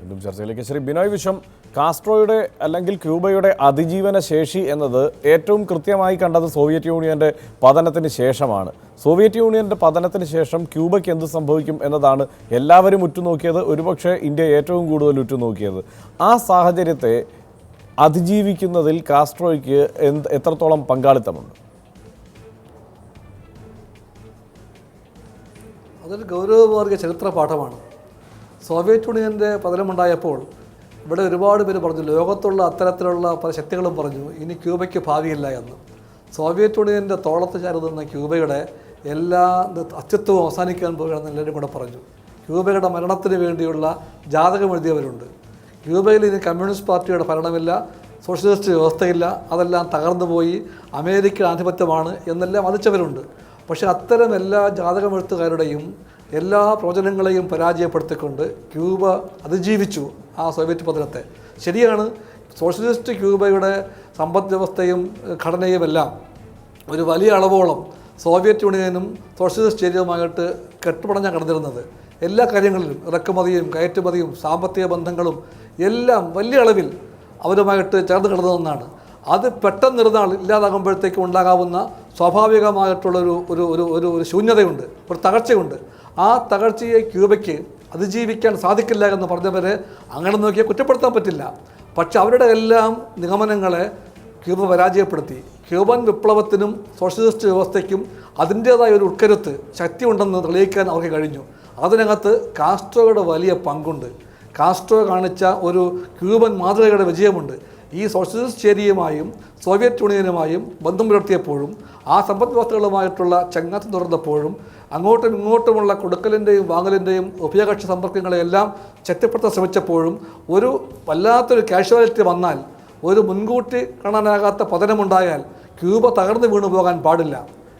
വീണ്ടും ചർച്ചയിലേക്ക്. ശ്രീ ബിനോയ് വിശ്വം കാസ്ട്രോയുടെ അല്ലെങ്കിൽ ക്യൂബയുടെ അതിജീവന ശേഷി എന്നത് ഏറ്റവും കൃത്യമായി കണ്ടത് സോവിയറ്റ് യൂണിയന്റെ പതനത്തിന് ശേഷമാണ്. സോവിയറ്റ് യൂണിയന്റെ പതനത്തിന് ശേഷം ക്യൂബയ്ക്ക് എന്ത് സംഭവിക്കും എന്നതാണ് എല്ലാവരും ഉറ്റുനോക്കിയത് ഒരുപക്ഷെ ഇന്ത്യ ഏറ്റവും കൂടുതൽ ഉറ്റുനോക്കിയത്. ആ സാഹചര്യത്തെ അതിജീവിക്കുന്നതിൽ കാസ്ട്രോയ്ക്ക് എന്ത് എത്രത്തോളം പങ്കാളിത്തമുണ്ട്? അതൊരു ഗൗരവമാർഗ ചരിത്ര പാഠമാണ് സോവിയറ്റ് യൂണിയന്റെ പതനമുണ്ടായപ്പോൾ ഇവിടെ ഒരുപാട് പേര് പറഞ്ഞു ലോകത്തുള്ള അത്തരത്തിലുള്ള പല ശക്തികളും പറഞ്ഞു ഇനി ക്യൂബയ്ക്ക് ഭാവിയില്ല എന്ന്. സോവിയറ്റ് യൂണിയന്റെ തോളത്ത് ചേർന്ന് ക്യൂബയുടെ എല്ലാ അസ്തിത്വവും അവസാനിക്കാൻ പോകുകയാണെന്ന് എല്ലാവരും കൂടെ പറഞ്ഞു. ക്യൂബയുടെ മരണത്തിന് വേണ്ടിയുള്ള ജാതകം എഴുതിയവരുണ്ട്. ക്യൂബയിൽ ഇനി കമ്മ്യൂണിസ്റ്റ് പാർട്ടിയുടെ ഭരണമില്ല സോഷ്യലിസ്റ്റ് വ്യവസ്ഥയില്ല അതെല്ലാം തകർന്നു പോയി അമേരിക്ക ആധിപത്യമാണ് എന്നെല്ലാം വധിച്ചവരുണ്ട്. പക്ഷേ അത്തരം എല്ലാ ജാതകമെഴുത്തുകാരുടെയും എല്ലാ പ്രവചനങ്ങളെയും പരാജയപ്പെടുത്തിക്കൊണ്ട് ക്യൂബ അതിജീവിച്ചു ആ സോവിയറ്റ് പതനത്തെ. ശരിയാണ് സോഷ്യലിസ്റ്റ് ക്യൂബയുടെ സമ്പദ് വ്യവസ്ഥയും ഘടനയുമെല്ലാം ഒരു വലിയ അളവോളം സോവിയറ്റ് യൂണിയനും സോഷ്യലിസ്റ്റ് ഏരിയയുമായിട്ട് കെട്ടുപടഞ്ഞാണ് കടന്നിരുന്നത്. എല്ലാ കാര്യങ്ങളിലും ഇറക്കുമതിയും കയറ്റുമതിയും സാമ്പത്തിക ബന്ധങ്ങളും എല്ലാം വലിയ അളവിൽ അവരുമായിട്ട് ചേർന്ന് കിടന്നതെന്നാണ് അത് പെട്ടെന്നിരുന്നാൾ ഇല്ലാതാകുമ്പോഴത്തേക്കും ഉണ്ടാകാവുന്ന സ്വാഭാവികമായിട്ടുള്ളൊരു ഒരു ഒരു ഒരു ഒരു ശൂന്യതയുണ്ട് ഒരു തകർച്ചയുണ്ട്. ആ തകർച്ചയെ ക്യൂബയ്ക്ക് അതിജീവിക്കാൻ സാധിക്കില്ല എന്ന് പറഞ്ഞവരെ അങ്ങനെ നോക്കിയാൽ കുറ്റപ്പെടുത്താൻ പറ്റില്ല. പക്ഷെ അവരുടെ എല്ലാം നിഗമനങ്ങളെ ക്യൂബ പരാജയപ്പെടുത്തി. ക്യൂബൻ വിപ്ലവത്തിനും സോഷ്യലിസ്റ്റ് വ്യവസ്ഥയ്ക്കും അതിന്റേതായ ഒരു ഉൾക്കരുത്ത് ശക്തി ഉണ്ടെന്ന് തെളിയിക്കാൻ അവർക്ക് കഴിഞ്ഞു. അതിനകത്ത് കാസ്ട്രോയുടെ വലിയ പങ്കുണ്ട്. കാസ്ട്രോ കാണിച്ച ഒരു ക്യൂബൻ മാതൃകയുടെ വിജയമുണ്ട്. ഈ സോഷ്യലിസ്റ്റ് ചേരിയുമായും സോവിയറ്റ് യൂണിയനുമായും ബന്ധം പുലർത്തിയപ്പോഴും ആ സമ്പദ് വ്യവസ്ഥകളുമായിട്ടുള്ള ചങ്ങാത്തം തുറന്നപ്പോഴും അങ്ങോട്ടും ഇങ്ങോട്ടുമുള്ള കൊടുക്കലിന്റെയും വാങ്ങലിന്റെയും ഉഭയകക്ഷി സമ്പർക്കങ്ങളെയെല്ലാം ശക്തിപ്പെടുത്താൻ ശ്രമിച്ചപ്പോഴും ഒരു വല്ലാത്തൊരു കാഷ്വാലിറ്റി വന്നാൽ ഒരു മുൻകൂട്ടി കാണാനാകാത്ത പതനമുണ്ടായാൽ ക്യൂബ തകർന്നു വീണു പോകാൻ പാടില്ല.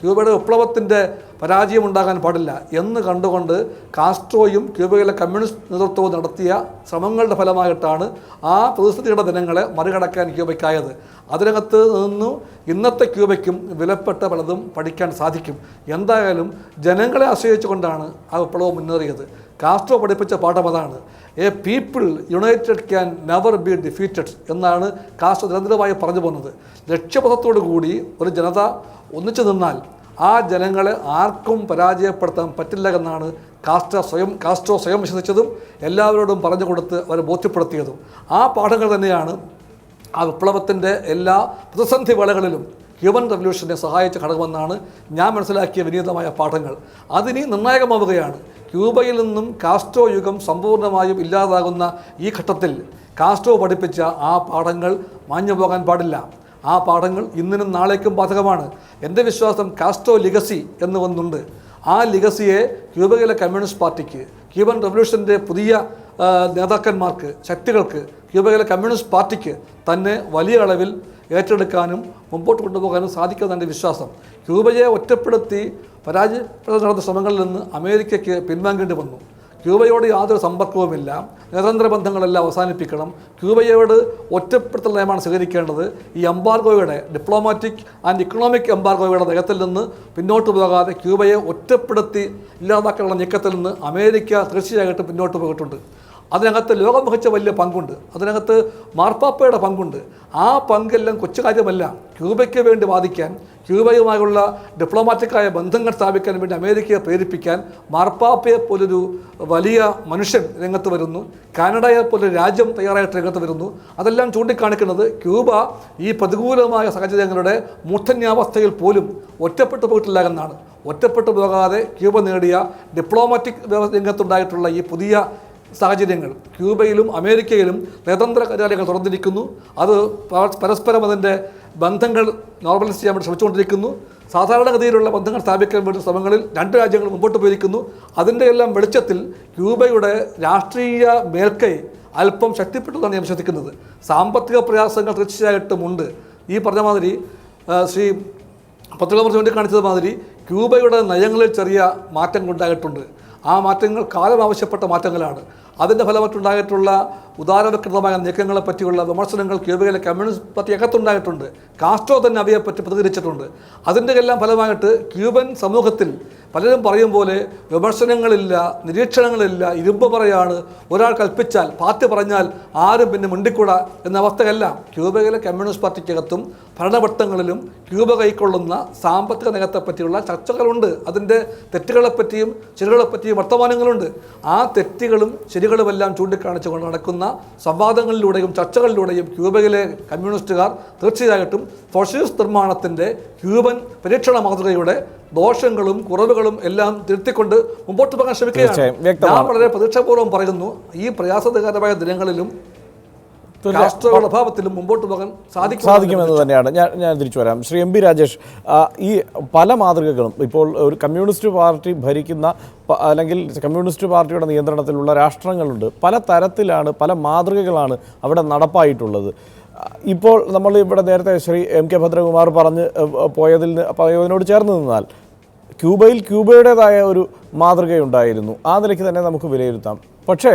ക്യൂബയുടെ വിപ്ലവത്തിന്റെ പരാജയം ഉണ്ടാകാൻ പാടില്ല എന്ന് കണ്ടുകൊണ്ട് കാസ്ട്രോയും ക്യൂബയിലെ കമ്മ്യൂണിസ്റ്റ് നേതൃത്വവും നടത്തിയ ശ്രമങ്ങളുടെ ഫലമായിട്ടാണ് ആ പ്രതിസന്ധിയുടെ ദിനങ്ങളെ മറികടക്കാൻ ക്യൂബയ്ക്കായത്. അതിനകത്ത് നിന്നു ഇന്നത്തെ ക്യൂബയ്ക്കും വിലപ്പെട്ട പലതും പഠിക്കാൻ സാധിക്കും. എന്തായാലും ജനങ്ങളെ ആശ്രയിച്ചുകൊണ്ടാണ് ആ വിപ്ലവം മുന്നേറിയത്. കാസ്ട്രോ പഠിപ്പിച്ച പാഠം അതാണ്. A people united can never be defeated എന്നാണ് കാസ്ട്രോ നിരന്തരമായി പറഞ്ഞു പോകുന്നത്. ലക്ഷ്യപഥത്തോടു കൂടി ഒരു ജനത ഒന്നിച്ചു നിന്നാൽ ആ ജനങ്ങളെ ആർക്കും പരാജയപ്പെടുത്താൻ പറ്റില്ല എന്നാണ് കാസ്ട്രോ സ്വയം കാസ്ട്രോ സ്വയം വിശ്വസിച്ചതും എല്ലാവരോടും പറഞ്ഞു കൊടുത്ത് അവരെ ബോധ്യപ്പെടുത്തിയതും. ആ പാഠങ്ങൾ തന്നെയാണ് ആ വിപ്ലവത്തിന്റെ എല്ലാ പ്രതിസന്ധി വേളകളിലും ഹ്യൂമൻ റവല്യൂഷനെ സഹായിച്ച ഘടകമെന്നാണ് ഞാൻ മനസ്സിലാക്കിയ വിനീതമായ പാഠങ്ങൾ. അതിനി നിർണായകമാവുകയാണ്. ക്യൂബയിൽ നിന്നും കാസ്ട്രോ യുഗം സമ്പൂർണമായും ഇല്ലാതാകുന്ന ഈ ഘട്ടത്തിൽ കാസ്ട്രോ പഠിപ്പിച്ച ആ പാഠങ്ങൾ മാഞ്ഞു പോകാൻ പാടില്ല. ആ പാഠങ്ങൾ ഇന്നിനും നാളേക്കും ബാധകമാണ്. എന്റെ വിശ്വാസം കാസ്റ്റോ ലിഗസി എന്ന് ഒന്നുണ്ട് ആ ലിഗസിയെ ക്യൂബയിലെ കമ്മ്യൂണിസ്റ്റ് പാർട്ടിക്ക് ക്യൂബൻ റവല്യൂഷന്റെ പുതിയ നേതാക്കന്മാർക്ക് ശക്തികൾക്ക് ക്യൂബയിലെ കമ്മ്യൂണിസ്റ്റ് പാർട്ടിക്ക് തന്നെ വലിയ അളവിൽ ഏറ്റെടുക്കാനും മുമ്പോട്ട് കൊണ്ടുപോകാനും സാധിക്കുന്ന എന്റെ വിശ്വാസം. ക്യൂബയെ ഒറ്റപ്പെടുത്തി പരാജയപ്പെടുത്താൻ നടന്ന ശ്രമങ്ങളിൽ നിന്ന് അമേരിക്കയ്ക്ക് പിൻവാങ്ങേണ്ടി വന്നു. ക്യൂബയോട് യാതൊരു സമ്പർക്കവുമില്ല. നിരന്തര ബന്ധങ്ങളെല്ലാം അവസാനിപ്പിക്കണം. ക്യൂബയോട് ഒറ്റപ്പെടുത്തൽ നയമാണ് സ്വീകരിക്കേണ്ടത്. ഈ എംബാർഗോയുടെ ഡിപ്ലോമാറ്റിക് ആൻഡ് ഇക്കണോമിക് എംബാർഗോയുടെ നയത്തിൽ നിന്ന് പിന്നോട്ട് പോകാതെ ക്യൂബയെ ഒറ്റപ്പെടുത്തി ഇല്ലാതാക്കാനുള്ള നീക്കത്തിൽ നിന്ന് അമേരിക്ക തീർച്ചയായിട്ടും പിന്നോട്ട് പോയിട്ടുണ്ട്. അതിനകത്ത് ലോകം വഹിച്ച വലിയ പങ്കുണ്ട്. അതിനകത്ത് മാർപ്പാപ്പയുടെ പങ്കുണ്ട്. ആ പങ്കെല്ലാം കൊച്ചു കാര്യമല്ല ക്യൂബയ്ക്ക് വേണ്ടി വാദിക്കാൻ ക്യൂബയുമായുള്ള ഡിപ്ലോമാറ്റിക്കായ ബന്ധങ്ങൾ സ്ഥാപിക്കാൻ വേണ്ടി അമേരിക്കയെ പ്രേരിപ്പിക്കാൻ മാർപ്പാപ്പയെ പോലൊരു വലിയ മനുഷ്യൻ രംഗത്ത് വരുന്നു. കാനഡയെ പോലൊരു രാജ്യം തയ്യാറായിട്ട് രംഗത്ത് വരുന്നു. അതെല്ലാം ചൂണ്ടിക്കാണിക്കുന്നത് ക്യൂബ ഈ പ്രതികൂലമായ സാഹചര്യങ്ങളുടെ മൂർധന്യാവസ്ഥയിൽ പോലും ഒറ്റപ്പെട്ടു പോയിട്ടില്ല എന്നാണ്. ഒറ്റപ്പെട്ടു പോകാതെ ക്യൂബ നേടിയ ഡിപ്ലോമാറ്റിക് രംഗത്തുണ്ടായിട്ടുള്ള ഈ പുതിയ സാഹചര്യങ്ങൾ. ക്യൂബയിലും അമേരിക്കയിലും നയതന്ത്ര കാര്യാലയങ്ങൾ തുറന്നിരിക്കുന്നു. അത് പരസ്പരം അതിന്റെ ബന്ധങ്ങൾ നോർമലൈസ് ചെയ്യാൻ വേണ്ടി ശ്രമിച്ചുകൊണ്ടിരിക്കുന്നു. സാധാരണഗതിയിലുള്ള ബന്ധങ്ങൾ സ്ഥാപിക്കാൻ വേണ്ടി ശ്രമങ്ങളിൽ രണ്ട് രാജ്യങ്ങൾ മുമ്പോട്ട് പോയിരിക്കുന്നു. അതിന്റെ എല്ലാം വെളിച്ചത്തിൽ ക്യൂബയുടെ രാഷ്ട്രീയ മേൽക്കൈ അല്പം ശക്തിപ്പെട്ടതാണ് ഞാൻ വിശ്വസിക്കുന്നത്. സാമ്പത്തിക പ്രയാസങ്ങൾ തീർച്ചയായിട്ടും ഉണ്ട് ഈ പറഞ്ഞ മാതിരി ശ്രീ പത്രകുമാർ ചൂണ്ടിക്കാണിച്ചത് മാതിരി ക്യൂബയുടെ നയങ്ങളിൽ ചെറിയ മാറ്റങ്ങൾ ഉണ്ടായിട്ടുണ്ട് ആ മാറ്റങ്ങൾ കാലം ആവശ്യപ്പെട്ട മാറ്റങ്ങളാണ്. അതിന്റെ ഫലമായിട്ടുണ്ടായിട്ടുള്ള ഉദാരവൽകൃതമായ നീക്കങ്ങളെ പറ്റിയുള്ള വിമർശനങ്ങൾ ക്യൂബയിലെ കമ്മ്യൂണിസ്റ്റ് പാർട്ടി അകത്തുണ്ടായിട്ടുണ്ട്. കാസ്ട്രോ തന്നെ അവയെപ്പറ്റി പ്രതികരിച്ചിട്ടുണ്ട്. അതിന്റെ എല്ലാം ഫലമായിട്ട് ക്യൂബൻ സമൂഹത്തിൽ പലരും പറയും പോലെ വിമർശനങ്ങളില്ല നിരീക്ഷണങ്ങളില്ല ഇരുമ്പ് പറയാണ്. ഒരാൾ കൽപ്പിച്ചാൽ പാർട്ടി പറഞ്ഞാൽ ആരും പിന്നെ മുണ്ടിക്കൂട എന്ന അവസ്ഥയല്ല ക്യൂബയിലെ കമ്മ്യൂണിസ്റ്റ് പാർട്ടിക്കകത്തും ഭരണവട്ടങ്ങളിലും ക്യൂബ കൈക്കൊള്ളുന്ന സാമ്പത്തിക നയത്തെപ്പറ്റിയുള്ള ചർച്ചകളുണ്ട്. അതിന്റെ തെറ്റുകളെപ്പറ്റിയും ശരികളെപ്പറ്റിയും വർത്തമാനങ്ങളുണ്ട്. ആ തെറ്റുകളും ശരികളുമെല്ലാം ചൂണ്ടിക്കാണിച്ചുകൊണ്ട് നടക്കുന്ന സംവാദങ്ങളിലൂടെയും ചർച്ചകളിലൂടെയും ക്യൂബയിലെ കമ്മ്യൂണിസ്റ്റുകാർ തീർച്ചയായിട്ടും സോഷ്യലിസ്റ്റ് നിർമ്മാണത്തിന്റെ ക്യൂബൻ പരീക്ഷണ മാതൃകയുടെ ദോഷങ്ങളും കുറവുകളും എല്ലാം തിരുത്തിക്കൊണ്ട് മുമ്പോട്ട് പോകാൻ ശ്രമിക്കുകയാണ്. ഞാൻ വളരെ പ്രതീക്ഷാപൂർവം പറയുന്നു ഈ പ്രയാസകരമായ ദിനങ്ങളിലും അഭാവത്തിലും മുമ്പോട്ട് പോകാൻ സാധിക്കും സാധിക്കുമെന്ന് തന്നെയാണ്. ഞാൻ ഞാൻ തിരിച്ചു വരാം. ശ്രീ എം പി രാജേഷ് ഈ പല മാതൃകകളും ഇപ്പോൾ ഒരു കമ്മ്യൂണിസ്റ്റ് പാർട്ടി ഭരിക്കുന്ന അല്ലെങ്കിൽ കമ്മ്യൂണിസ്റ്റ് പാർട്ടിയുടെ നിയന്ത്രണത്തിലുള്ള രാഷ്ട്രങ്ങളുണ്ട്. പല തരത്തിലാണ് പല മാതൃകകളാണ് അവിടെ നടപ്പായിട്ടുള്ളത്. ഇപ്പോൾ നമ്മൾ ഇവിടെ നേരത്തെ ശ്രീ എം കെ ഭദ്രകുമാർ പറഞ്ഞ് പോയതിൽ നിന്ന് പോയതിനോട് ചേർന്ന് നിന്നാൽ ക്യൂബയിൽ ക്യൂബയുടേതായ ഒരു മാതൃകയുണ്ടായിരുന്നു. ആ നിലയ്ക്ക് തന്നെ നമുക്ക് വിലയിരുത്താം. പക്ഷേ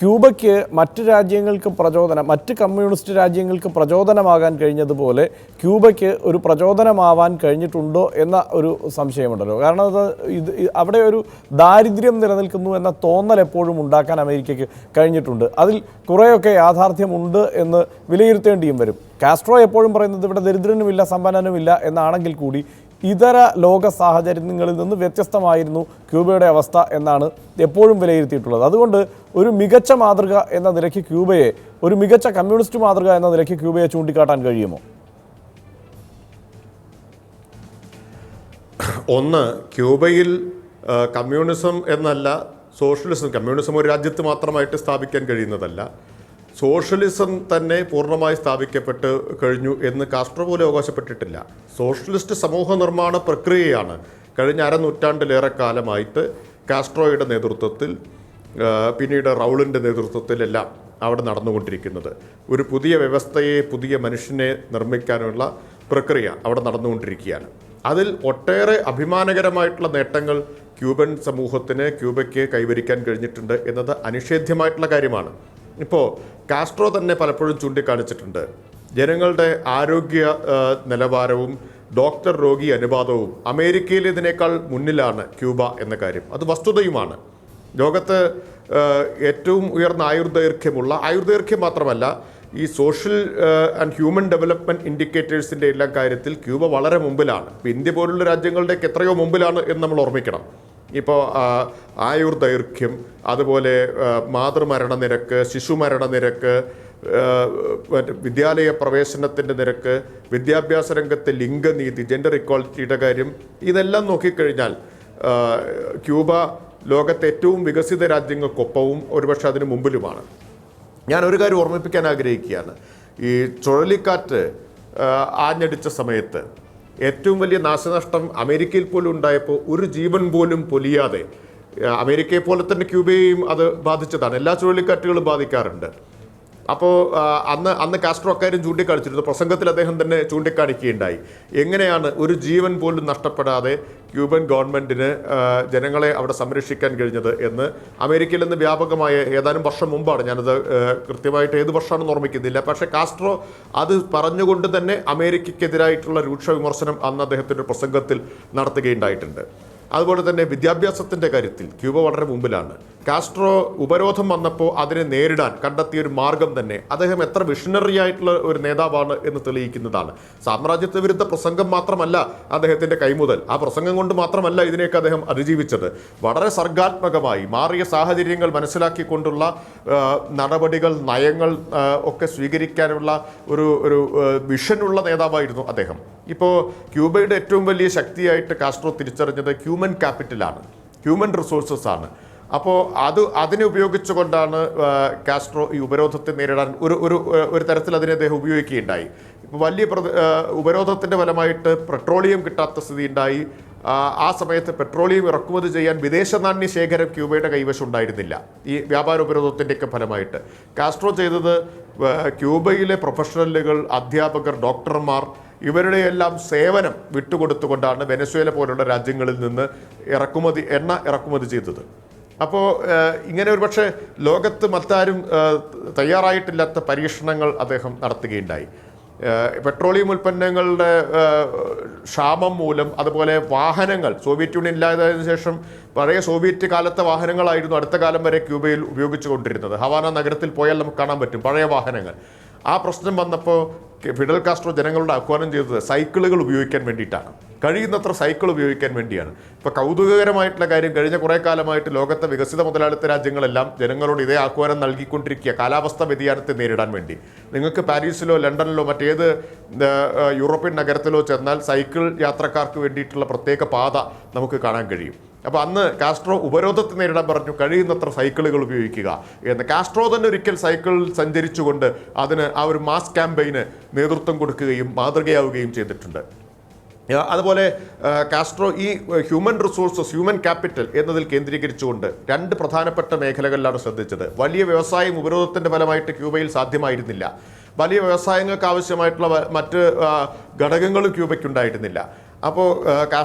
ക്യൂബയ്ക്ക് മറ്റ് രാജ്യങ്ങൾക്ക് പ്രചോദനം മറ്റ് കമ്മ്യൂണിസ്റ്റ് രാജ്യങ്ങൾക്ക് പ്രചോദനമാകാൻ കഴിഞ്ഞതുപോലെ ക്യൂബയ്ക്ക് ഒരു പ്രചോദനമാവാൻ കഴിഞ്ഞിട്ടുണ്ടോ എന്ന ഒരു സംശയമുണ്ടല്ലോ. കാരണം അത് ഇത് അവിടെ ഒരു ദാരിദ്ര്യം നിലനിൽക്കുന്നു എന്ന തോന്നൽ എപ്പോഴും ഉണ്ടാക്കാൻ അമേരിക്കയ്ക്ക് കഴിഞ്ഞിട്ടുണ്ട്. അതിൽ കുറേയൊക്കെ യാഥാർത്ഥ്യമുണ്ട് എന്ന് വിലയിരുത്തേണ്ടിയും വരും. കാസ്ട്രോ എപ്പോഴും പറയുന്നത് ഇവിടെ ദരിദ്രനുമില്ല സമ്പന്നനുമില്ല എന്നാണെങ്കിൽ കൂടി ഇതര ലോക സാഹചര്യങ്ങളിൽ നിന്ന് വ്യത്യസ്തമായിരുന്നു ക്യൂബയുടെ അവസ്ഥ എന്നാണ് എപ്പോഴും വിലയിരുത്തിയിട്ടുള്ളത്. അതുകൊണ്ട് ഒരു മികച്ച മാതൃക എന്ന നിലയ്ക്ക് ക്യൂബയെ ഒരു മികച്ച കമ്മ്യൂണിസ്റ്റ് മാതൃക എന്ന നിലയ്ക്ക് ക്യൂബയെ ചൂണ്ടിക്കാട്ടാൻ കഴിയുമോ? ഒന്ന് ക്യൂബയിൽ കമ്മ്യൂണിസം എന്നല്ല സോഷ്യലിസം. കമ്മ്യൂണിസം ഒരു രാജ്യത്ത് മാത്രമായിട്ട് സ്ഥാപിക്കാൻ കഴിയുന്നതല്ല. സോഷ്യലിസം തന്നെ പൂർണമായി സ്ഥാപിക്കപ്പെട്ട് കഴിഞ്ഞു എന്ന് കാസ്ട്രോ പോലും അവകാശപ്പെട്ടിട്ടില്ല. സോഷ്യലിസ്റ്റ് സമൂഹ നിർമ്മാണ പ്രക്രിയയാണ് കഴിഞ്ഞ അരനൂറ്റാണ്ടിലേറെ കാലമായിട്ട് കാസ്ട്രോയുടെ നേതൃത്വത്തിൽ പിന്നീട് റൗളിന്റെ നേതൃത്വത്തിലെല്ലാം അവിടെ നടന്നുകൊണ്ടിരിക്കുന്നത്. ഒരു പുതിയ വ്യവസ്ഥയെ പുതിയ മനുഷ്യനെ നിർമ്മിക്കാനുള്ള പ്രക്രിയ അവിടെ നടന്നുകൊണ്ടിരിക്കുകയാണ്. അതിൽ ഒട്ടേറെ അഭിമാനകരമായിട്ടുള്ള നേട്ടങ്ങൾ ക്യൂബൻ സമൂഹത്തിന് ക്യൂബയ്ക്ക് കൈവരിക്കാൻ കഴിഞ്ഞിട്ടുണ്ട് എന്നത് അനിഷേധ്യമായിട്ടുള്ള കാര്യമാണ്. ഇപ്പോൾ കാസ്ട്രോ തന്നെ പലപ്പോഴും ചൂണ്ടിക്കാണിച്ചിട്ടുണ്ട്. ജനങ്ങളുടെ ആരോഗ്യ നിലവാരവും ഡോക്ടർ രോഗി അനുപാതവും അമേരിക്കയിൽ ഇതിനേക്കാൾ മുന്നിലാണ് ക്യൂബ എന്ന കാര്യം. അത് വസ്തുതയുമാണ്. ലോകത്ത് ഏറ്റവും ഉയർന്ന ആയുർദൈർഘ്യമുള്ള ആയുർദൈർഘ്യം മാത്രമല്ല ഈ സോഷ്യൽ ആൻഡ് ഹ്യൂമൻ ഡെവലപ്മെന്റ് ഇൻഡിക്കേറ്റേഴ്സിന്റെ എല്ലാം കാര്യത്തിൽ ക്യൂബ വളരെ മുമ്പിലാണ്. ഇന്ത്യ പോലുള്ള രാജ്യങ്ങളുടെയൊക്കെ എത്രയോ മുമ്പിലാണ് എന്ന് നമ്മൾ ഓർമ്മിക്കണം. ഇപ്പോൾ ആയുർദൈർഘ്യം അതുപോലെ മാതൃമരണ നിരക്ക് ശിശുമരണ നിരക്ക് വിദ്യാലയ പ്രവേശനത്തിന്റെ നിരക്ക് വിദ്യാഭ്യാസ രംഗത്തെ ലിംഗനീതി ജെൻഡർ ഇക്വാളിറ്റിയുടെ കാര്യം ഇതെല്ലാം നോക്കിക്കഴിഞ്ഞാൽ ക്യൂബ ലോകത്തെ ഏറ്റവും വികസിത രാജ്യങ്ങൾക്കൊപ്പവും ഒരുപക്ഷെ അതിന് മുമ്പിലുമാണ്. ഞാൻ ഒരു കാര്യം ഓർമ്മിപ്പിക്കാൻ ആഗ്രഹിക്കുകയാണ്. ഈ ചുഴലിക്കാറ്റ് ആഞ്ഞടിച്ച സമയത്ത് ഏറ്റവും വലിയ നാശനഷ്ടം അമേരിക്കയിൽ പോലും ഉണ്ടായപ്പോൾ ഒരു ജീവൻ പോലും പൊലിയാതെ അമേരിക്കയെ പോലെ തന്നെ ക്യൂബയെയും അത് ബാധിച്ചതാണ്. എല്ലാ ചുഴലിക്കാറ്റുകളും ബാധിക്കാറുണ്ട്. അപ്പോൾ അന്ന് അന്ന് കാസ്ട്രോ അക്കാര്യം ചൂണ്ടിക്കാണിച്ചിരുന്നു. പ്രസംഗത്തിൽ അദ്ദേഹം തന്നെ ചൂണ്ടിക്കാണിക്കുകയുണ്ടായി. എങ്ങനെയാണ് ഒരു ജീവൻ പോലും നഷ്ടപ്പെടാതെ ക്യൂബൻ ഗവൺമെന്റിന് ജനങ്ങളെ അവിടെ സംരക്ഷിക്കാൻ കഴിഞ്ഞത് എന്ന്? അമേരിക്കയിൽ നിന്ന് വ്യാപകമായ ഏതാനും വർഷം മുമ്പാണ് ഞാനത് കൃത്യമായിട്ട് ഏത് വർഷമാണെന്ന് ഓർമ്മിക്കുന്നില്ല. പക്ഷേ കാസ്ട്രോ അത് പറഞ്ഞുകൊണ്ട് തന്നെ അമേരിക്കയ്ക്കെതിരായിട്ടുള്ള രൂക്ഷ വിമർശനം അന്ന് അദ്ദേഹത്തിന്റെ പ്രസംഗത്തിൽ നടത്തുകയുണ്ടായിട്ടുണ്ട്. അതുപോലെ തന്നെ വിദ്യാഭ്യാസത്തിന്റെ കാര്യത്തിൽ ക്യൂബ വളരെ മുമ്പിലാണ്. കാസ്ട്രോ ഉപരോധം വന്നപ്പോൾ അതിനെ നേരിടാൻ കണ്ടെത്തിയ ഒരു മാർഗം തന്നെ. അദ്ദേഹം എത്ര വിഷണറി ആയിട്ടുള്ള ഒരു നേതാവാണ് എന്ന് തെളിയിക്കുന്നതാണ്. സാമ്രാജ്യത്വ വിരുദ്ധ പ്രസംഗം മാത്രമല്ല അദ്ദേഹത്തിന്റെ കൈമുതൽ. ആ പ്രസംഗം കൊണ്ട് മാത്രമല്ല ഇതിനെയൊക്കെ അദ്ദേഹം അതിജീവിച്ചത്. വളരെ സർഗാത്മകമായി മാറിയ സാഹചര്യങ്ങൾ മനസ്സിലാക്കിക്കൊണ്ടുള്ള നടപടികൾ നയങ്ങൾ ഒക്കെ സ്വീകരിക്കാനുള്ള ഒരു ഒരു വിഷനുള്ള നേതാവായിരുന്നു അദ്ദേഹം. ഇപ്പോൾ ക്യൂബയുടെ ഏറ്റവും വലിയ ശക്തിയായിട്ട് കാസ്ട്രോ തിരിച്ചറിഞ്ഞത് ഹ്യൂമൻ ക്യാപിറ്റലാണ്. ഹ്യൂമൻ റിസോഴ്സസ് ആണ്. അപ്പോൾ അത് അതിനെ ഉപയോഗിച്ചുകൊണ്ടാണ് കാസ്ട്രോ ഈ ഉപരോധത്തെ നേരിടാൻ ഒരു ഒരു ഒരു തരത്തിൽ അതിനെ അദ്ദേഹം ഉപയോഗിക്കുകയുണ്ടായി. ഇപ്പോൾ വലിയ പ്ര ഉപരോധത്തിന്റെ ഫലമായിട്ട് പെട്രോളിയം കിട്ടാത്ത സ്ഥിതി ഉണ്ടായി ആ, സമയത്ത് പെട്രോളിയം ഇറക്കുമതി ചെയ്യാൻ വിദേശ നാണ്യ ശേഖരം ക്യൂബയുടെ കൈവശം ഉണ്ടായിരുന്നില്ല. ഈ വ്യാപാര ഉപരോധത്തിന്റെയൊക്കെ ഫലമായിട്ട്. കാസ്ട്രോ ചെയ്തത് ക്യൂബയിലെ പ്രൊഫഷണലുകൾ അധ്യാപകർ ഡോക്ടർമാർ ഇവരുടെയെല്ലാം സേവനം വിട്ടുകൊടുത്തുകൊണ്ടാണ് വെനസ്വേല പോലുള്ള രാജ്യങ്ങളിൽ നിന്ന് ഇറക്കുമതി എണ്ണ ഇറക്കുമതി ചെയ്തത്. അപ്പോൾ ഇങ്ങനെ ഒരു പക്ഷേ ലോകത്ത് മറ്റാരും തയ്യാറായിട്ടില്ലാത്ത പരീക്ഷണങ്ങൾ അദ്ദേഹം നടത്തുകയുണ്ടായി. പെട്രോളിയം ഉൽപ്പന്നങ്ങളുടെ ക്ഷാമം മൂലം അതുപോലെ വാഹനങ്ങൾ സോവിയറ്റ് യൂണിയൻ ഇല്ലാതായതിനു ശേഷം പഴയ സോവിയറ്റ് കാലത്തെ വാഹനങ്ങളായിരുന്നു അടുത്ത കാലം വരെ ക്യൂബയിൽ ഉപയോഗിച്ചു കൊണ്ടിരുന്നത്. ഹവാന നഗരത്തിൽ പോയാൽ നമുക്ക് കാണാൻ പറ്റും പഴയ വാഹനങ്ങൾ. ആ പ്രശ്നം വന്നപ്പോൾ ഫിഡൽ കാസ്ട്രോ ജനങ്ങളോട് ആഹ്വാനം ചെയ്തത് സൈക്കിളുകൾ ഉപയോഗിക്കാൻ വേണ്ടിയിട്ടാണ്. കഴിയുന്നത്ര സൈക്കിൾ ഉപയോഗിക്കാൻ വേണ്ടിയാണ്. ഇപ്പോൾ കൗതുകകരമായിട്ടുള്ള കാര്യം കഴിഞ്ഞ കുറേ കാലമായിട്ട് ലോകത്തെ വികസിത മുതലാളിത്ത രാജ്യങ്ങളെല്ലാം ജനങ്ങളോട് ഇതേ ആഹ്വാനം നൽകിക്കൊണ്ടിരിക്കുക കാലാവസ്ഥ വ്യതിയാനത്തെ നേരിടാൻ വേണ്ടി. നിങ്ങൾക്ക് പാരീസിലോ ലണ്ടനിലോ മറ്റേത് യൂറോപ്യൻ നഗരത്തിലോ ചെന്നാൽ സൈക്കിൾ യാത്രക്കാർക്ക് വേണ്ടിയിട്ടുള്ള പ്രത്യേക പാത നമുക്ക് കാണാൻ കഴിയും. അപ്പോൾ അന്ന് കാസ്ട്രോ ഉപരോധത്തെ നേരിടാൻ പറഞ്ഞു കഴിയുന്നത്ര സൈക്കിളുകൾ ഉപയോഗിക്കുക എന്ന്. കാസ്ട്രോ തന്നെ ഒരിക്കൽ സൈക്കിളിൽ സഞ്ചരിച്ചുകൊണ്ട് അതിന് ആ ഒരു മാസ് ക്യാമ്പയിന് നേതൃത്വം കൊടുക്കുകയും മാതൃകയാവുകയും ചെയ്തിട്ടുണ്ട്. അതുപോലെ കാസ്ട്രോ ഈ ഹ്യൂമൻ റിസോഴ്സസ് ഹ്യൂമൻ ക്യാപിറ്റൽ എന്നതിൽ കേന്ദ്രീകരിച്ചുകൊണ്ട് രണ്ട് പ്രധാനപ്പെട്ട മേഖലകളിലാണ് ശ്രദ്ധിച്ചത്. വലിയ വ്യവസായം ഉപരോധത്തിന്റെ ഫലമായിട്ട് ക്യൂബയിൽ സാധ്യമായിരുന്നില്ല. വലിയ വ്യവസായങ്ങൾക്ക് ആവശ്യമായിട്ടുള്ള മറ്റ് ഘടകങ്ങളും ഘടകങ്ങളും ക്യൂബയ്ക്കുണ്ടായിരുന്നില്ല. അപ്പോൾ